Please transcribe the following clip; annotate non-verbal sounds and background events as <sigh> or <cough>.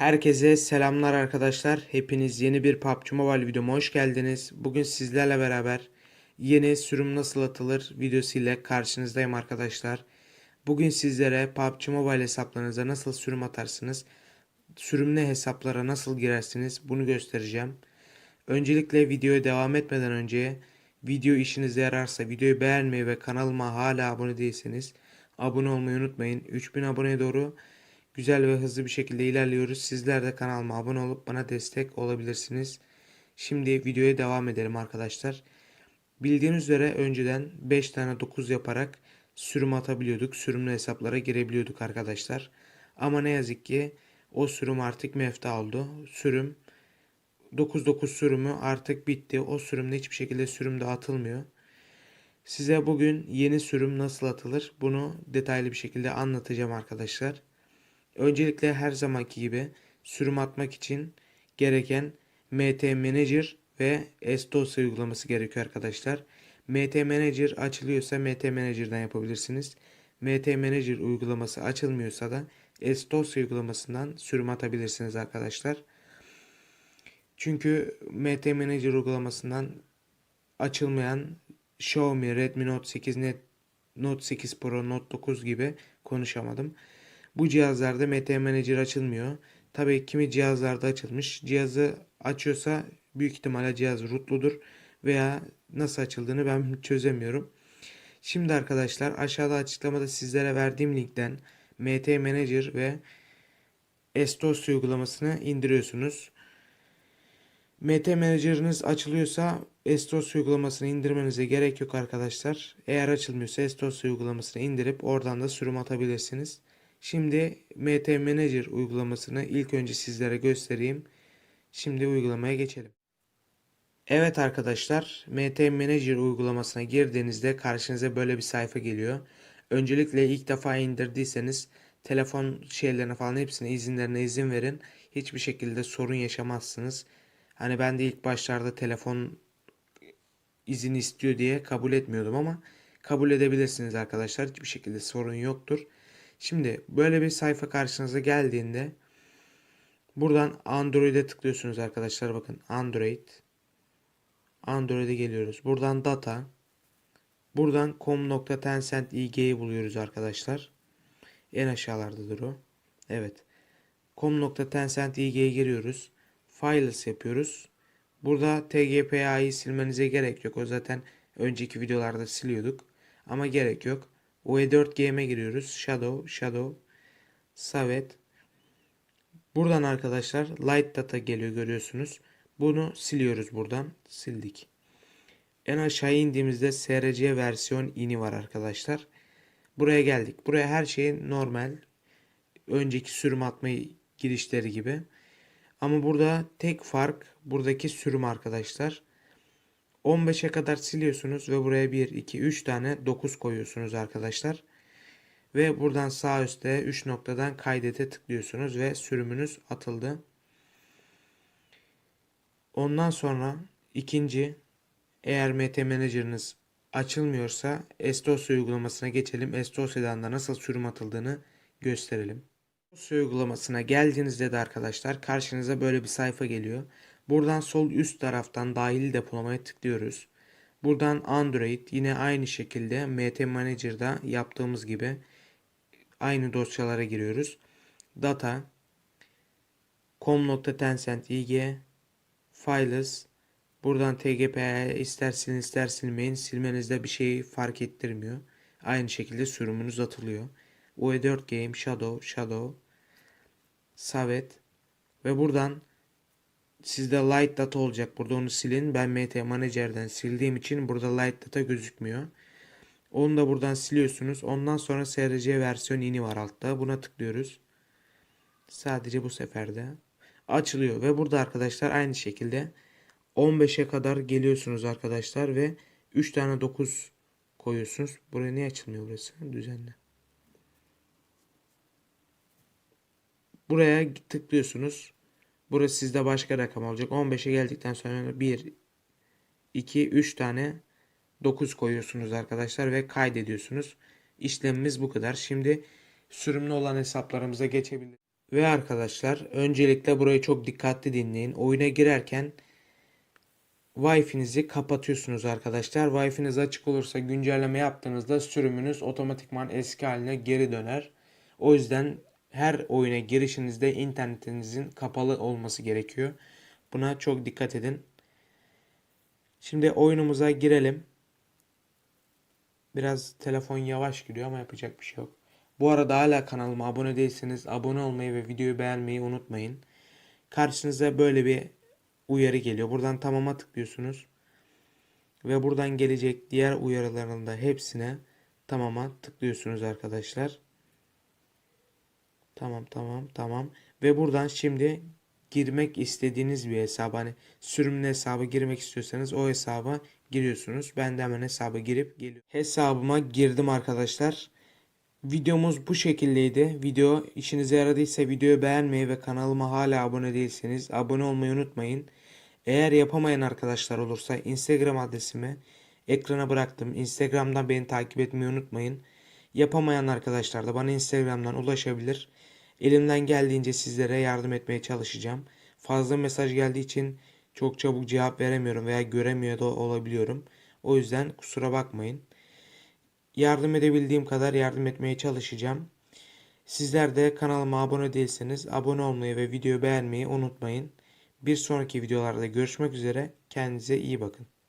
Herkese selamlar arkadaşlar. Hepiniz yeni bir PUBG Mobile videoma hoş geldiniz. Bugün sizlerle beraber yeni sürüm nasıl atılır videosu ile karşınızdayım arkadaşlar. Bugün sizlere PUBG Mobile hesaplarınıza nasıl sürüm atarsınız, sürümlü hesaplara nasıl girersiniz bunu göstereceğim. Öncelikle videoya devam etmeden önce video işinize yararsa videoyu beğenmeyi ve kanalıma hala abone değilseniz abone olmayı unutmayın. 3000 aboneye doğru güzel ve hızlı bir şekilde ilerliyoruz. Sizler de kanalıma abone olup bana destek olabilirsiniz. Şimdi videoya devam edelim arkadaşlar. Bildiğiniz üzere önceden 5 tane 9 yaparak sürüm atabiliyorduk. Sürümlü hesaplara girebiliyorduk arkadaşlar. Ama ne yazık ki o sürüm artık mefta oldu. Sürüm 9-9 sürümü artık bitti. O sürümde hiçbir şekilde sürüm de atılmıyor. Size bugün yeni sürüm nasıl atılır bunu detaylı bir şekilde anlatacağım arkadaşlar. Öncelikle her zamanki gibi sürüm atmak için gereken MT Manager ve SDOS uygulaması gerekiyor arkadaşlar. MT Manager açılıyorsa MT Manager'dan yapabilirsiniz. MT Manager uygulaması açılmıyorsa da SDOS uygulamasından sürüm atabilirsiniz arkadaşlar. Çünkü MT Manager uygulamasından açılmayan Xiaomi, Redmi Note 8, Net, Note 8 Pro, Note 9 gibi konuşamadım. Bu cihazlarda MT Manager açılmıyor. Tabii kimi cihazlarda açılmış. Cihazı açıyorsa büyük ihtimalle cihaz rootludur veya nasıl açıldığını ben <laughs> çözemiyorum. Şimdi arkadaşlar aşağıda açıklamada sizlere verdiğim linkten MT Manager ve Estos uygulamasını indiriyorsunuz. MT Manager'ınız açılıyorsa Estos uygulamasını indirmenize gerek yok arkadaşlar. Eğer açılmıyorsa Estos uygulamasını indirip oradan da sürüm atabilirsiniz. Şimdi MT Manager uygulamasını ilk önce sizlere göstereyim. Şimdi uygulamaya geçelim. Evet arkadaşlar, MT Manager uygulamasına girdiğinizde karşınıza böyle bir sayfa geliyor. Öncelikle ilk defa indirdiyseniz telefon şeylerine falan hepsine izinlerine izin verin. Hiçbir şekilde sorun yaşamazsınız. Hani ben de ilk başlarda telefon izin istiyor diye kabul etmiyordum ama kabul edebilirsiniz arkadaşlar. Hiçbir şekilde sorun yoktur. Şimdi böyle bir sayfa karşınıza geldiğinde buradan Android'e tıklıyorsunuz arkadaşlar. Bakın Android. Android'e geliyoruz. Buradan data. Buradan com.tencent ig'yi buluyoruz arkadaşlar. En aşağılardadır o. Evet. com.tencent ig'ye giriyoruz. Files yapıyoruz. Burada TGPA'yı silmenize gerek yok. O zaten önceki videolarda siliyorduk. Ama gerek yok. UE4GM'e giriyoruz. Shadow, Shadow, Savet. Buradan arkadaşlar Light Data geliyor görüyorsunuz. Bunu siliyoruz buradan. Sildik. En aşağı indiğimizde SRC versiyon ini var arkadaşlar. Buraya geldik. Buraya her şey normal. Önceki sürüm atma girişleri gibi. Ama burada tek fark buradaki sürüm arkadaşlar. 15'e kadar siliyorsunuz ve buraya 1, 2, 3 tane 9 koyuyorsunuz arkadaşlar. Ve buradan sağ üstte 3 noktadan kaydete tıklıyorsunuz ve sürümünüz atıldı. Ondan sonra ikinci eğer MT Manager'ınız açılmıyorsa Estos uygulamasına geçelim. Estos'dan da nasıl sürüm atıldığını gösterelim. Estos uygulamasına geldiğinizde de arkadaşlar karşınıza böyle bir sayfa geliyor. Buradan sol üst taraftan dahili depolamaya tıklıyoruz. Buradan Android yine aynı şekilde MT Manager'da yaptığımız gibi aynı dosyalara giriyoruz. Data com.tencent ig files buradan tgp'ye ister silin ister silmeyin silmenizde bir şey fark ettirmiyor. Aynı şekilde sürümünüz atılıyor. UE4 Game, Shadow, Shadow, Savet ve buradan Sizde light data olacak. Burada onu silin. Ben MT Manager'den sildiğim için burada light data gözükmüyor. Onu da buradan siliyorsunuz. Ondan sonra SRC versiyon ini var altta. Buna tıklıyoruz. Sadece bu seferde açılıyor ve burada arkadaşlar aynı şekilde 15'e kadar geliyorsunuz arkadaşlar ve 3 tane 9 koyuyorsunuz. Buraya niye açılmıyor burası? Düzenli. Buraya tıklıyorsunuz. Burası sizde başka rakam olacak. 15'e geldikten sonra 1, 2, 3 tane 9 koyuyorsunuz arkadaşlar ve kaydediyorsunuz. İşlemimiz bu kadar. Şimdi sürümlü olan hesaplarımıza geçebilir. Ve arkadaşlar öncelikle burayı çok dikkatli dinleyin. Oyuna girerken Wi-Fi'nizi kapatıyorsunuz arkadaşlar. Wi-Fi'niz açık olursa güncelleme yaptığınızda sürümünüz otomatikman eski haline geri döner. O yüzden her oyuna girişinizde internetinizin kapalı olması gerekiyor. Buna çok dikkat edin. Şimdi oyunumuza girelim. Biraz telefon yavaş gidiyor ama yapacak bir şey yok. Bu arada hala kanalıma abone değilseniz abone olmayı ve videoyu beğenmeyi unutmayın. Karşınıza böyle bir uyarı geliyor. Buradan tamama tıklıyorsunuz. Ve buradan gelecek diğer uyarıların da hepsine tamama tıklıyorsunuz arkadaşlar. Tamam tamam tamam. Ve buradan şimdi girmek istediğiniz bir hesaba hani sürümlü hesaba girmek istiyorsanız o hesaba giriyorsunuz. Ben de hemen hesaba girip geliyorum. Hesabıma girdim arkadaşlar. Videomuz bu şekildeydi. Video işinize yaradıysa videoyu beğenmeyi ve kanalıma hala abone değilseniz abone olmayı unutmayın. Eğer yapamayan arkadaşlar olursa Instagram adresimi ekrana bıraktım. Instagram'dan beni takip etmeyi unutmayın. Yapamayan arkadaşlar da bana Instagram'dan ulaşabilir. Elimden geldiğince sizlere yardım etmeye çalışacağım. Fazla mesaj geldiği için çok çabuk cevap veremiyorum veya göremiyor da olabiliyorum. O yüzden kusura bakmayın. Yardım edebildiğim kadar yardım etmeye çalışacağım. Sizler de kanalıma abone değilseniz abone olmayı ve videoyu beğenmeyi unutmayın. Bir sonraki videolarda görüşmek üzere. Kendinize iyi bakın.